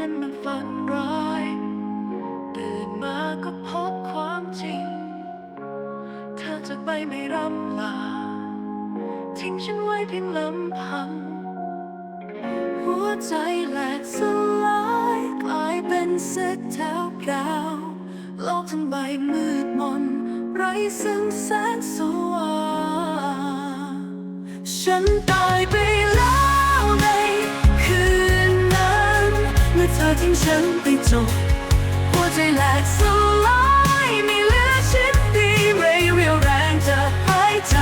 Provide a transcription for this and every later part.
นั้นมันฝันร้ายตื่นมาก็พบความจริง เธอจะไปไม่รำลา ทิ้งฉันไว้เพียงลำพัง หัวใจแหลกสลายกลายเป็นเส้นแถวดาวโลกทั้งใบมืดมน ไร้ซึ่งแสงสว่างฉันตายไป ทิ้งฉันไปจบหัวใจแหลกสลายไม่เหลือชิ้นดีไม่เรียวแรงจะหายใจ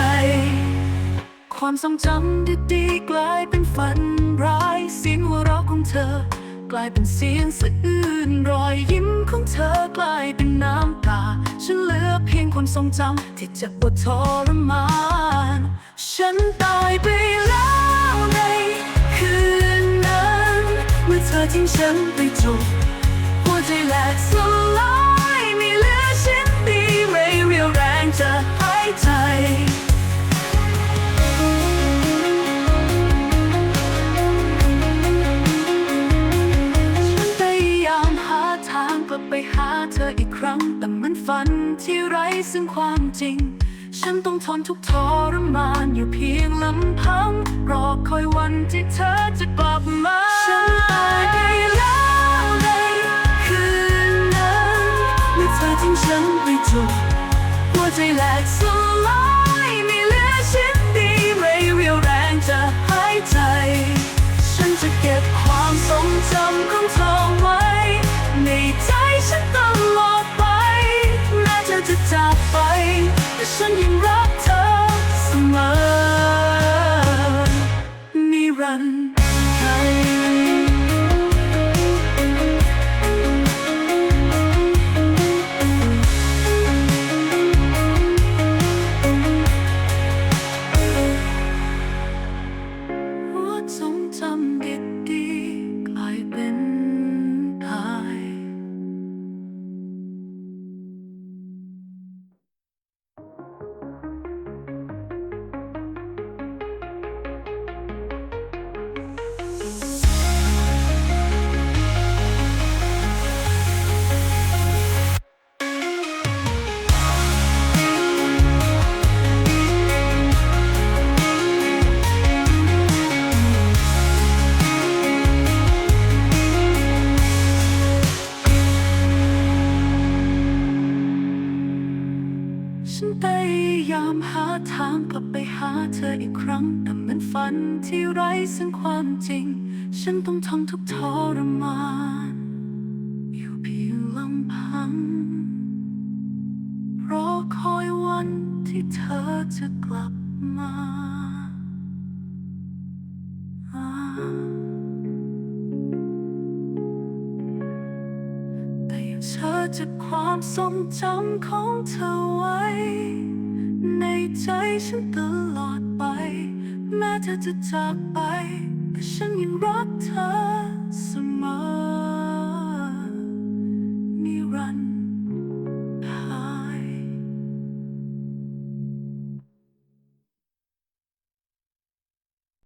ความทรงจำดีๆกลายเป็นฝันร้ายเสียงหัวเราะของเธอ กลายเป็นเสียงสะอื้นรอยยิ้มของเธอกลายเป็นน้ำตาฉันเหลือเพียงความทรงจำที่เจ็บปวดทรมาน ฉันตายไปแล้ว ทิ้งฉันไปจบหัวใจแหลกสลายไม่เหลือชิ้นดีไม่เรียวแรงจะหายใจฉันพยายามหาทางกลับไปหาเธออีกครั้ง แต่มันฝันที่ไร้ซึ่งความจริง ฉันต้องทนทุกทรมานอยู่เพียงลำพัง รอคอยวันที่เธอจะ มื่อเธอทิ้งฉั ฉันพยายามหาทางกลับไปหาเธออีกครั้ง แต่มันฝันที่ไร้ซึ่งความจริง ฉันต้องทนทุกทรมานอยู่เพียงลำพัง รอคอยวันที่เธอจะกลับมา จากความทรงจำของเธอไว้ ในใจฉันตลอดไป แม้เธอจะจากไป แต่ฉันยังรักเธอ